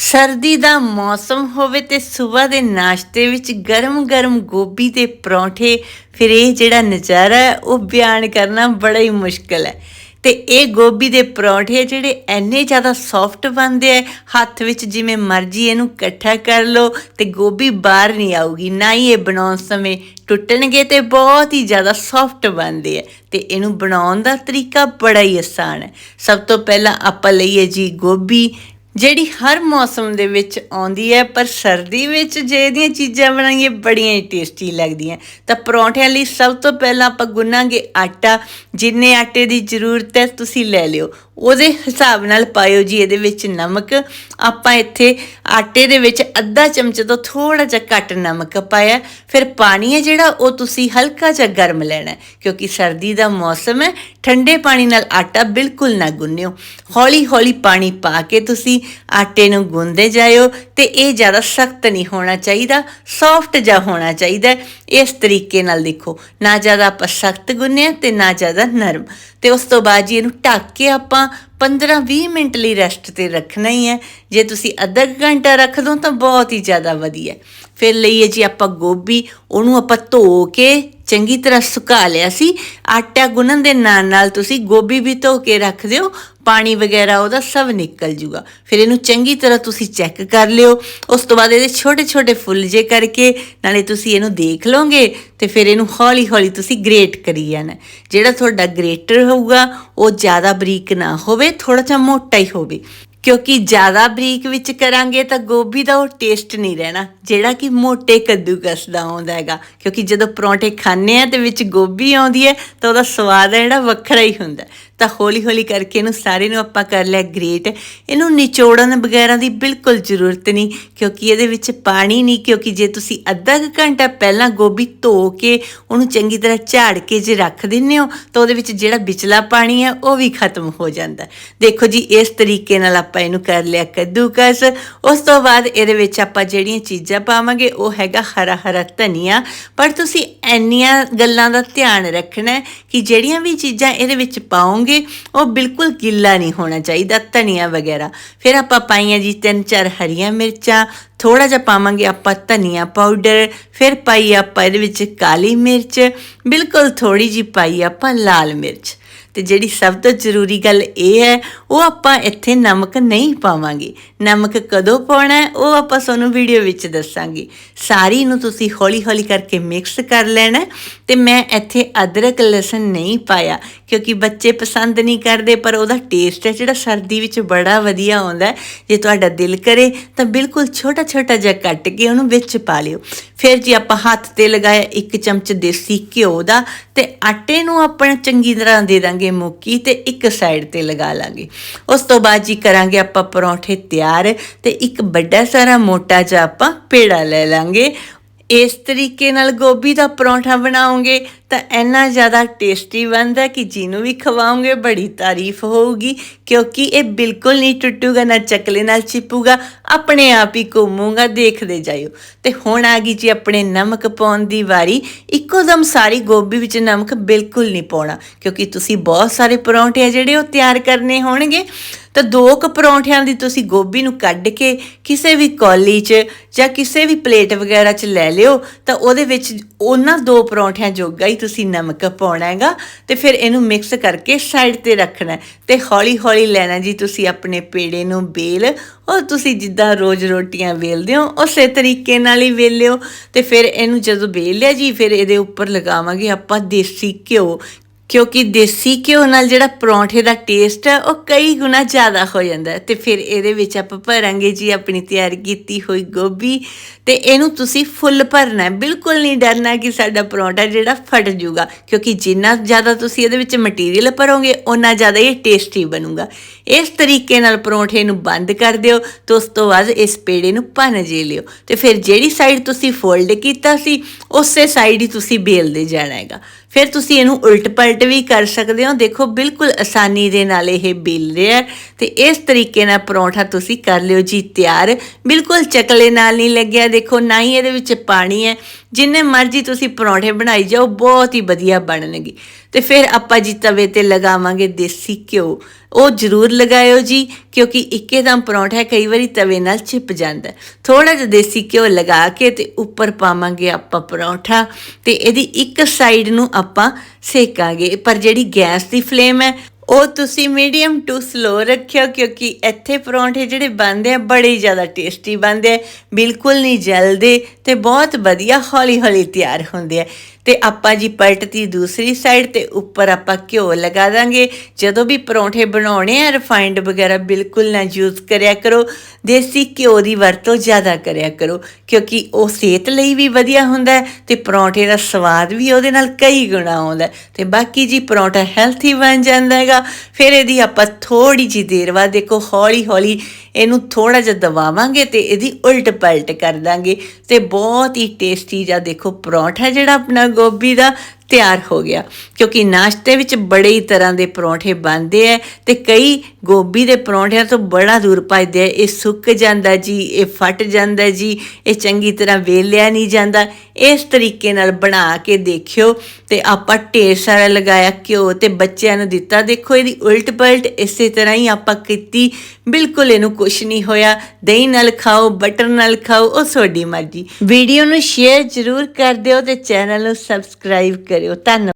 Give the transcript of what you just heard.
ਸਰਦੀ ਦਾ ਮੌਸਮ ਹੋਵੇ ਤੇ ਸਵੇਰ ਦੇ ਨਾਸ਼ਤੇ ਵਿੱਚ ਗਰਮ-ਗਰਮ ਗੋਭੀ ਦੇ ਪਰੌਂਠੇ, ਫਿਰ ਇਹ ਜਿਹੜਾ ਨਜ਼ਾਰਾ ਹੈ, ਉਹ ਬਿਆਨ ਕਰਨਾ ਬੜਾ ਹੀ ਮੁਸ਼ਕਲ ਹੈ। ਤੇ ਇਹ ਗੋਭੀ ਦੇ ਪਰੌਂਠੇ ਜਿਹੜੇ ਐਨੇ ਜ਼ਿਆਦਾ ਸੌਫਟ ਬਣਦੇ ਆ, ਹੱਥ ਵਿੱਚ ਜਿਵੇਂ ਮਰਜ਼ੀ ਇਹਨੂੰ ਇਕੱਠਾ ਕਰ ਲਓ ਤੇ ਗੋਭੀ ਬਾਹਰ ਨਹੀਂ ਆਊਗੀ, ਨਾ ਹੀ ਇਹ ਬਣਾਉਣ ਸਮੇਂ ਟੁੱਟਣਗੇ ਤੇ ਬਹੁਤ ਹੀ ਜ਼ਿਆਦਾ ਸੌਫਟ ਬਣਦੇ ਆ। ਤੇ ਇਹਨੂੰ ਬਣਾਉਣ ਦਾ ਤਰੀਕਾ ਬੜਾ ਹੀ ਆਸਾਨ ਹੈ। ਸਭ ਤੋਂ ਪਹਿਲਾਂ ਆਪਾਂ ਲਈਏ ਜੀ ਗੋਭੀ ਜਿਹੜੀ ਹਰ ਮੌਸਮ ਦੇ ਵਿੱਚ ਆਉਂਦੀ ਹੈ, ਪਰ ਸਰਦੀ ਵਿੱਚ ਜੇ ਇਹਦੀਆਂ ਚੀਜ਼ਾਂ ਬਣਾਈਏ, ਬੜੀਆਂ ਹੀ ਟੇਸਟੀ ਲੱਗਦੀਆਂ। ਤਾਂ ਪਰੌਂਠਿਆਂ ਲਈ ਸਭ ਤੋਂ ਪਹਿਲਾਂ ਆਪਾਂ ਗੁੰਨਾਂਗੇ ਆਟਾ। ਜਿੰਨੇ ਆਟੇ ਦੀ ਜ਼ਰੂਰਤ ਹੈ, ਤੁਸੀਂ ਲੈ ਲਿਓ। ਉਹਦੇ ਹਿਸਾਬ ਨਾਲ ਪਾਇਓ ਜੀ ਇਹਦੇ ਵਿੱਚ ਨਮਕ। ਆਪਾਂ ਇੱਥੇ ਆਟੇ ਦੇ ਵਿੱਚ ਅੱਧਾ ਚਮਚ ਤੋਂ ਥੋੜਾ ਜਿਹਾ ਘੱਟ ਨਮਕ ਪਾਇਆ। ਫਿਰ ਪਾਣੀ ਹੈ ਜਿਹੜਾ, ਉਹ ਤੁਸੀਂ ਹਲਕਾ ਜਿਹਾ ਗਰਮ ਲੈਣਾ ਕਿਉਂਕਿ ਸਰਦੀ ਦਾ ਮੌਸਮ ਹੈ। ਠੰਡੇ ਪਾਣੀ ਨਾਲ ਆਟਾ ਬਿਲਕੁਲ ਨਾ ਗੁੰਨਿਓ। ਹੌਲੀ ਹੌਲੀ ਪਾਣੀ ਪਾ ਕੇ ਤੁਸੀਂ ਆਟੇ ਨੂੰ ਗੁੰਦੇ ਜਾਇਓ ਤੇ ਇਹ ਜ਼ਿਆਦਾ ਸਖਤ ਨਹੀਂ ਹੋਣਾ ਚਾਹੀਦਾ ਸੌਫਟ ਜਿਹਾ ਹੋਣਾ ਚਾਹੀਦਾ ਇਸ ਤਰੀਕੇ ਨਾਲ ਦੇਖੋ, ਨਾ ਜ਼ਿਆਦਾ ਆਪਾਂ ਸਖਤ ਗੁੰਨਿਆ ਤੇ ਨਾ ਜ਼ਿਆਦਾ ਨਰਮ। ਤੇ ਉਸ ਤੋਂ ਬਾਅਦ ਜੀ ਇਹਨੂੰ ਢੱਕ ਕੇ ਆਪਾਂ 15-20 ਮਿੰਟ ਲਈ ਰੈਸਟ ਤੇ ਰੱਖਣਾ ਹੀ ਹੈ। ਜੇ ਤੁਸੀਂ ਅੱਧਾ ਕੁ ਘੰਟਾ ਰੱਖ ਦੋ ਤਾਂ ਬਹੁਤ ਹੀ ਜ਼ਿਆਦਾ ਵਧੀਆ ਫਿਰ ਲਈਏ ਜੀ ਆਪਾਂ ਗੋਭੀ, ਉਹਨੂੰ ਆਪਾਂ ਧੋ ਕੇ ਚੰਗੀ ਤਰ੍ਹਾਂ ਸੁਕਾ ਲਿਆ ਸੀ। ਆਟਾ ਗੁੰਨਣ ਦੇ ਨਾਲ ਨਾਲ ਤੁਸੀਂ ਗੋਭੀ ਵੀ ਧੋ ਕੇ ਰੱਖ ਦਿਓ, ਪਾਣੀ ਵਗੈਰਾ ਉਹਦਾ ਸਭ ਨਿਕਲ ਜੂਗਾ। ਫਿਰ ਇਹਨੂੰ ਚੰਗੀ ਤਰ੍ਹਾਂ ਤੁਸੀਂ ਚੈੱਕ ਕਰ ਲਿਓ। ਉਸ ਤੋਂ ਬਾਅਦ ਇਹਦੇ ਛੋਟੇ ਛੋਟੇ ਫੁੱਲ ਜੇ ਕਰਕੇ ਨਾਲੇ ਤੁਸੀਂ ਇਹਨੂੰ ਦੇਖ ਲਓ। ਲਓਗੇ ਤੇ ਫਿਰ ਇਹਨੂੰ ਹੌਲੀ ਹੌਲੀ ਤੁਸੀਂ ਗ੍ਰੇਟ ਕਰੀ ਜਾਣਾ। ਜਿਹੜਾ ਤੁਹਾਡਾ ਗ੍ਰੇਟਰ ਹੋਊਗਾ, ਉਹ ਜ਼ਿਆਦਾ ਬਰੀਕ ਨਾ ਹੋਵੇ ਥੋੜਾ ਜਿਹਾ ਮੋਟਾ ਹੀ ਹੋਵੇ। ਕਿਉਂਕਿ ਜ਼ਿਆਦਾ ਬਰੀਕ ਵਿੱਚ ਕਰਾਂਗੇ ਤਾਂ ਗੋਭੀ ਦਾ ਉਹ ਟੇਸਟ ਨਹੀਂ ਰਹਿਣਾ, ਜਿਹੜਾ ਕਿ ਮੋਟੇ ਕੱਦੂਕਸ ਦਾ ਆਉਂਦਾ ਹੈਗਾ। ਕਿਉਂਕਿ ਜਦੋਂ ਪਰੌਂਠੇ ਖਾਣੇ ਆ ਤੇ ਵਿੱਚ ਗੋਭੀ ਆਉਂਦੀ ਹੈ, ਤਾਂ ਉਹਦਾ ਸਵਾਦ ਹੈ ਜਿਹੜਾ ਵੱਖਰਾ ਹੀ ਹੁੰਦਾ। ਤਾਂ ਹੌਲੀ ਹੌਲੀ ਕਰਕੇ ਇਹਨੂੰ ਸਾਰੇ ਨੂੰ ਆਪਾਂ ਕਰ ਲਿਆ ਗ੍ਰੇਟ। ਇਹਨੂੰ ਨਿਚੋੜਨ ਵਗੈਰਾ ਦੀ ਬਿਲਕੁਲ ਜ਼ਰੂਰਤ ਨਹੀਂ, ਕਿਉਂਕਿ ਇਹਦੇ ਵਿੱਚ ਪਾਣੀ ਨਹੀਂ, ਕਿਉਂਕਿ ਜੇ ਤੁਸੀਂ ਅੱਧਾ ਕੁ ਘੰਟਾ ਪਹਿਲਾਂ ਗੋਭੀ ਧੋ ਕੇ ਉਹਨੂੰ ਚੰਗੀ ਤਰ੍ਹਾਂ ਝਾੜ ਕੇ ਜੇ ਰੱਖ ਦਿੰਦੇ ਹੋ, ਤਾਂ ਉਹਦੇ ਵਿੱਚ ਜਿਹੜਾ ਵਿਚਲਾ ਪਾਣੀ ਹੈ, ਉਹ ਵੀ ਖਤਮ ਹੋ ਜਾਂਦਾ। ਦੇਖੋ ਜੀ, ਇਸ ਤਰੀਕੇ ਨਾਲ ਆਪਾਂ ਇਹਨੂੰ ਕਰ ਲਿਆ ਕੱਦੂਕਸ। ਉਸ ਤੋਂ ਬਾਅਦ ਇਹਦੇ ਵਿੱਚ ਆਪਾਂ ਜਿਹੜੀਆਂ ਚੀਜ਼ਾਂ ਪਾਵਾਂਗੇ, ਉਹ ਹੈਗਾ ਹਰਾ ਹਰਾ ਧਨੀਆ। ਪਰ ਤੁਸੀਂ ਐਨੀਆਂ ਗੱਲਾਂ ਦਾ ਧਿਆਨ ਰੱਖਣਾ ਕਿ ਜਿਹੜੀਆਂ ਵੀ ਚੀਜ਼ਾਂ ਇਹਦੇ ਵਿੱਚ ਪਾਓਗੇ ਉਹ ਬਿਲਕੁਲ ਗਿੱਲਾ ਨਹੀਂ ਹੋਣਾ ਚਾਹੀਦਾ, ਧਨੀਆ ਵਗੈਰਾ। ਫਿਰ ਆਪਾਂ ਪਾਈਆਂ ਜੀ ਤਿੰਨ ਚਾਰ ਹਰੀਆਂ ਮਿਰਚਾਂ ਥੋੜਾ ਜਿਹਾ ਪਾਵਾਂਗੇ ਆਪਾਂ ਧਨੀਆ ਪਾਊਡਰ, ਫਿਰ ਪਾਈ ਆਪਾਂ ਇਹਦੇ ਵਿੱਚ ਕਾਲੀ ਮਿਰਚ, ਬਿਲਕੁਲ ਥੋੜੀ ਜੀ ਪਾਈ ਆਪਾਂ ਲਾਲ ਮਿਰਚ। ਤੇ ਜਿਹੜੀ ਸਭ ਤੋਂ ਜ਼ਰੂਰੀ ਗੱਲ ਇਹ ਹੈ, ਉਹ ਆਪਾਂ ਇੱਥੇ ਨਮਕ ਨਹੀਂ ਪਾਵਾਂਗੇ। ਨਮਕ ਕਦੋਂ ਪਾਉਣਾ ਉਹ ਆਪਾਂ ਤੁਹਾਨੂੰ ਵੀਡੀਓ ਵਿੱਚ ਦੱਸਾਂਗੇ। ਸਾਰੀ ਨੂੰ ਤੁਸੀਂ ਹੌਲੀ ਹੌਲੀ ਕਰਕੇ ਮਿਕਸ ਕਰ ਲੈਣਾ ਹੈ ਤੇ ਮੈਂ ਇੱਥੇ ਅਦਰਕ, ਲਸਣ ਨਹੀਂ ਪਾਇਆ, ਕਿਉਂਕਿ ਬੱਚੇ ਪਸੰਦ ਨਹੀਂ ਕਰਦੇ, ਪਰ ਉਹਦਾ ਟੇਸਟ ਹੈ ਜਿਹੜਾ ਸਰਦੀ ਵਿੱਚ ਬੜਾ ਵਧੀਆ ਆਉਂਦਾ ਜੇ ਤੁਹਾਡਾ ਦਿਲ ਕਰੇ ਤਾਂ ਬਿਲਕੁਲ ਛੋਟਾ ਛੋਟਾ ਜਿਹਾ ਕੱਟ ਕੇ ਉਹਨੂੰ ਵਿੱਚ ਪਾ ਲਿਓ। ਫਿਰ ਜੀ ਆਪਾਂ ਹੱਥ ਤੇ ਲਗਾਇਆ ਇੱਕ ਚਮਚ ਦੇਸੀ ਘਿਓ ਦਾ, ਤੇ ਆਟੇ ਨੂੰ ਆਪਾਂ ਚੰਗੀ ਤਰ੍ਹਾਂ ਦੇ ਦਾਂਗੇ ਮੁੱਕੀ ਤੇ ਇੱਕ ਸਾਈਡ ਤੇ ਲਗਾ ਲਾਂਗੇ। ਉਸ ਤੋਂ ਬਾਅਦ ਜੀ ਕਰਾਂਗੇ ਆਪਾਂ ਪਰੌਂਠੇ ਤਿਆਰ ਤੇ ਇੱਕ ਵੱਡਾ ਸਾਰਾ ਮੋਟਾ ਜਿਹਾ ਆਪਾਂ ਪੇੜਾ ਲੈ ਲਾਂਗੇ। ਇਸ ਤਰੀਕੇ ਨਾਲ ਗੋਭੀ ਦਾ ਪਰੌਂਠਾ ਬਣਾਓਗੇ ਤਾਂ ਇੰਨਾ ਜ਼ਿਆਦਾ ਟੇਸਟੀ ਬਣਦਾ ਕਿ ਜਿਹਨੂੰ ਵੀ ਖਵਾਉਂਗੇ ਬੜੀ ਤਾਰੀਫ ਹੋਊਗੀ, ਕਿਉਂਕਿ ਇਹ ਬਿਲਕੁਲ ਨਹੀਂ ਟੁੱਟੂਗਾ, ਨਾ ਚਕਲੇ ਨਾਲ ਚਿਪੂਗਾ, ਆਪਣੇ ਆਪ ਹੀ ਘੁੰਮੂਗਾ, ਦੇਖਦੇ ਜਾਇਓ। ਤੇ ਹੁਣ ਆ ਗਈ ਜੀ ਆਪਣੇ ਨਮਕ ਪਾਉਣ ਦੀ ਵਾਰੀ। ਇੱਕੋ ਦਮ ਸਾਰੀ ਗੋਭੀ ਵਿੱਚ ਨਮਕ ਬਿਲਕੁਲ ਨਹੀਂ ਪਾਉਣਾ, ਕਿਉਂਕਿ ਤੁਸੀਂ ਬਹੁਤ ਸਾਰੇ ਪਰੌਂਠੇ ਆ ਜਿਹੜੇ ਉਹ ਤਿਆਰ ਕਰਨੇ ਹੋਣਗੇ। ਤਾਂ ਦੋ ਕੁ ਪਰੌਂਠਿਆਂ ਦੀ ਤੁਸੀਂ ਗੋਭੀ ਨੂੰ ਕੱਢ ਕੇ ਕਿਸੇ ਵੀ ਕੌਲੀ 'ਚ ਜਾਂ ਕਿਸੇ ਵੀ ਪਲੇਟ ਵਗੈਰਾ 'ਚ ਲੈ ਲਿਓ, ਤਾਂ ਉਹਦੇ ਵਿੱਚ ਉਹਨਾਂ ਦੋ ਪਰੌਂਠਿਆਂ ਜੋਗਾ ਹੀ ਤੁਸੀਂ ਨਮਕ ਪਾਉਣਾ ਹੈਗਾ ਤੇ ਫਿਰ ਇਹਨੂੰ ਮਿਕਸ ਕਰਕੇ ਸਾਈਡ ਤੇ ਰੱਖਣਾ ਤੇ ਹੌਲੀ ਹੌਲੀ ਲੈਣਾ ਜੀ ਤੁਸੀਂ ਆਪਣੇ ਪੇੜੇ ਨੂੰ ਬੇਲ ਉਹ ਤੁਸੀਂ ਜਿੱਦਾਂ ਰੋਜ਼ ਰੋਟੀਆਂ ਵੇਲਦੇ ਹੋ, ਉਸੇ ਤਰੀਕੇ ਨਾਲ ਹੀ ਵੇਲਿਓ ਤੇ ਫਿਰ ਇਹਨੂੰ ਜਦੋਂ ਵੇਲ ਲਿਆ ਜੀ, ਫਿਰ ਇਹਦੇ ਉੱਪਰ ਲਗਾਵਾਂਗੇ ਆਪਾਂ ਦੇਸੀ ਘਿਓ। ਕਿਉਂਕਿ ਦੇਸੀ ਘਿਓ ਨਾਲ ਜਿਹੜਾ ਪਰੌਂਠੇ ਦਾ ਟੇਸਟ ਹੈ, ਉਹ ਕਈ ਗੁਣਾ ਜ਼ਿਆਦਾ ਹੋ ਜਾਂਦਾ ਹੈ। ਤੇ ਫਿਰ ਇਹਦੇ ਵਿੱਚ ਆਪਾਂ ਭਰਾਂਗੇ ਜੀ ਆਪਣੀ ਤਿਆਰ ਕੀਤੀ ਹੋਈ ਗੋਭੀ ਤੇ ਇਹਨੂੰ ਤੁਸੀਂ ਫੁੱਲ ਭਰਨਾ ਹੈ। ਬਿਲਕੁਲ ਨਹੀਂ ਡਰਨਾ ਕਿ ਸਾਡਾ ਪਰੌਂਠਾ ਜਿਹੜਾ ਫਟ ਜਾਊਗਾ, ਕਿਉਂਕਿ ਜਿੰਨਾ ਜ਼ਿਆਦਾ ਤੁਸੀਂ ਇਹਦੇ ਵਿੱਚ ਮਟੀਰੀਅਲ ਭਰੋਗੇ ਉਨਾ ਜ਼ਿਆਦਾ ਇਹ ਟੇਸਟੀ ਬਣੂਗਾ। ਇਸ ਤਰੀਕੇ ਨਾਲ ਪਰੌਂਠੇ ਨੂੰ ਬੰਦ ਕਰ ਦਿਓ ਤੇ ਉਸ ਤੋਂ ਬਾਅਦ ਇਸ ਪੇੜੇ ਨੂੰ ਭੰਨ ਜੇ ਲਿਓ। ਤੇ ਫਿਰ ਜਿਹੜੀ ਸਾਈਡ ਤੁਸੀਂ ਫੋਲਡ ਕੀਤਾ ਸੀ, ਉਸੇ ਸਾਈਡ ਹੀ ਤੁਸੀਂ ਬੇਲਦੇ ਜਾਣਾ ਹੈਗਾ। ਫਿਰ ਤੁਸੀਂ ਇਹਨੂੰ ਉਲਟ ਪਲਟ ਵੀ ਕਰ ਸਕਦੇ ਹੋ। ਦੇਖੋ, ਬਿਲਕੁਲ ਆਸਾਨੀ ਦੇ ਨਾਲ ਇਹ ਬਿਲ ਰਿਹਾ ਹੈ ਤੇ ਇਸ ਤਰੀਕੇ ਨਾਲ ਪਰੌਂਠਾ ਤੁਸੀਂ ਕਰ ਲਿਓ ਜੀ ਤਿਆਰ। ਬਿਲਕੁਲ ਚਕਲੇ ਨਾਲ ਨਹੀਂ ਲੱਗਿਆ। ਦੇਖੋ, ਨਾ ਹੀ ਇਹਦੇ ਵਿੱਚ ਪਾਣੀ ਹੈ। ਜਿੰਨੇ ਮਰਜ਼ੀ ਤੁਸੀਂ ਪਰੌਂਠੇ ਬਣਾਈ ਜਾਓ, ਬਹੁਤ ਹੀ ਵਧੀਆ ਬਣਨਗੇ। ਤੇ ਫਿਰ ਆਪਾਂ ਜੀ ਤਵੇ ਤੇ ਲਗਾਵਾਂਗੇ ਦੇਸੀ ਘਿਓ। ਉਹ ਜ਼ਰੂਰ ਲਗਾਇਓ ਜੀ, ਕਿਉਂਕਿ ਇੱਕੇਦਮ ਪਰੌਂਠਾ ਕਈ ਵਾਰੀ ਤਵੇ ਨਾਲ ਚਿਪ ਜਾਂਦਾ ਥੋੜਾ ਜਿਹਾ ਦੇਸੀ ਘਿਓ ਲਗਾ ਕੇ ਤੇ ਉੱਪਰ ਪਾਵਾਂਗੇ ਆਪਾਂ ਪਰੌਂਠਾ। ਤੇ ਇਹਦੀ ਇੱਕ ਸਾਈਡ ਨੂੰ ਆਪਾਂ ਸੇਕਾਂਗੇ। ਪਰ ਜਿਹੜੀ ਗੈਸ ਦੀ ਫਲੇਮ ਹੈ, ਉਹ ਤੁਸੀਂ ਮੀਡੀਅਮ ਟੂ ਸਲੋ ਰੱਖਿਓ, ਕਿਉਂਕਿ ਇੱਥੇ ਪਰੌਂਠੇ ਜਿਹੜੇ ਬਣਦੇ ਆ, ਬੜੇ ਹੀ ਜ਼ਿਆਦਾ ਟੇਸਟੀ ਬਣਦੇ ਆ, ਬਿਲਕੁਲ ਨਹੀਂ ਜਲਦੇ ਤੇ ਬਹੁਤ ਵਧੀਆ ਹੌਲੀ ਹੌਲੀ ਤਿਆਰ ਹੁੰਦੇ ਆ। ਤੇ ਆਪਾਂ ਜੀ ਪਲਟਤੀ ਦੂਸਰੀ ਸਾਈਡ ਤੇ ਉੱਪਰ ਆਪਾਂ ਘਿਓ ਲਗਾ ਦਾਂਗੇ। ਜਦੋਂ ਵੀ ਪਰੌਂਠੇ ਬਣਾਉਣੇ ਆ ਰਿਫਾਈਨਡ ਵਗੈਰਾ ਬਿਲਕੁਲ ਨਾ ਯੂਜ਼ ਕਰਿਆ ਕਰੋ। ਦੇਸੀ ਘਿਓ ਦੀ ਵਰਤੋਂ ਜ਼ਿਆਦਾ ਕਰਿਆ ਕਰੋ, ਕਿਉਂਕਿ ਉਹ ਸਿਹਤ ਲਈ ਵੀ ਵਧੀਆ ਹੁੰਦਾ ਹੈ ਤੇ ਪਰੌਂਠੇ ਦਾ ਸਵਾਦ ਵੀ ਉਹਦੇ ਨਾਲ ਕਈ ਗੁਣਾ ਆਉਂਦਾ ਹੈ। ਤੇ ਬਾਕੀ ਜੀ ਪਰੌਂਠਾ ਹੈਲਥੀ ਬਣ ਜਾਂਦਾ ਹੈਗਾ। ਫਿਰ ਇਹਦੀ ਆਪਾਂ ਥੋੜੀ ਜਿਹੀ ਦੇਰ ਬਾਅਦ ਦੇਖੋ ਹੌਲੀ ਹੌਲੀ ਇਹਨੂੰ ਥੋੜਾ ਜਿਹਾ ਦਬਾਵਾਂਗੇ ਤੇ ਇਹਦੀ ਉਲਟ ਪਲਟ ਕਰ ਦਾਂਗੇ। ਤੇ ਬਹੁਤ ਹੀ ਟੇਸਟੀ ਜਿਹਾ ਦੇਖੋ, ਪਰੌਂਠਾ ਜਿਹੜਾ ਆਪਣਾ ਗੋਭੀ ਦਾ ਤਿਆਰ ਹੋ ਗਿਆ। ਕਿਉਂਕਿ ਨਾਸ਼ਤੇ ਵਿੱਚ ਬੜੇ ਹੀ ਤਰ੍ਹਾਂ ਦੇ ਪਰੌਂਠੇ ਬਣਦੇ ਆ ਤੇ ਕਈ ਗੋਭੀ ਦੇ ਪਰੌਂਠਿਆਂ ਤੋਂ ਬੜਾ ਦੂਰ ਭੱਜਦੇ ਆ ਇਹ ਸੁੱਕ ਜਾਂਦਾ ਜੀ, ਇਹ ਫਟ ਜਾਂਦਾ ਜੀ, ਇਹ ਚੰਗੀ ਤਰ੍ਹਾਂ ਵੇਲਿਆ ਨਹੀਂ ਜਾਂਦਾ। ਇਸ ਤਰੀਕੇ ਨਾਲ ਬਣਾ ਕੇ ਦੇਖਿਓ ਤੇ ਆਪਾਂ ਢੇਰ ਸਾਰਾ ਲਗਾਇਆ ਘਿਓ ਤੇ ਬੱਚਿਆਂ ਨੂੰ ਦਿੱਤਾ। ਦੇਖੋ ਇਹਦੀ ਉਲਟ ਪਲਟ ਇਸੇ ਤਰ੍ਹਾਂ ਹੀ ਆਪਾਂ ਕੀਤੀ। ਬਿਲਕੁਲ ਇਹਨੂੰ ਕੁਛ ਨਹੀਂ ਹੋਇਆ। ਦਹੀਂ ਨਾਲ ਖਾਓ, ਬਟਰ ਨਾਲ ਖਾਓ, ਉਹ ਤੁਹਾਡੀ ਮਰਜ਼ੀ। ਵੀਡੀਓ ਨੂੰ ਸ਼ੇਅਰ ਜ਼ਰੂਰ ਕਰ ਦਿਓ ਤੇ ਚੈਨਲ ਨੂੰ ਸਬਸਕ੍ਰਾਈਬ ਕਰ serio, tan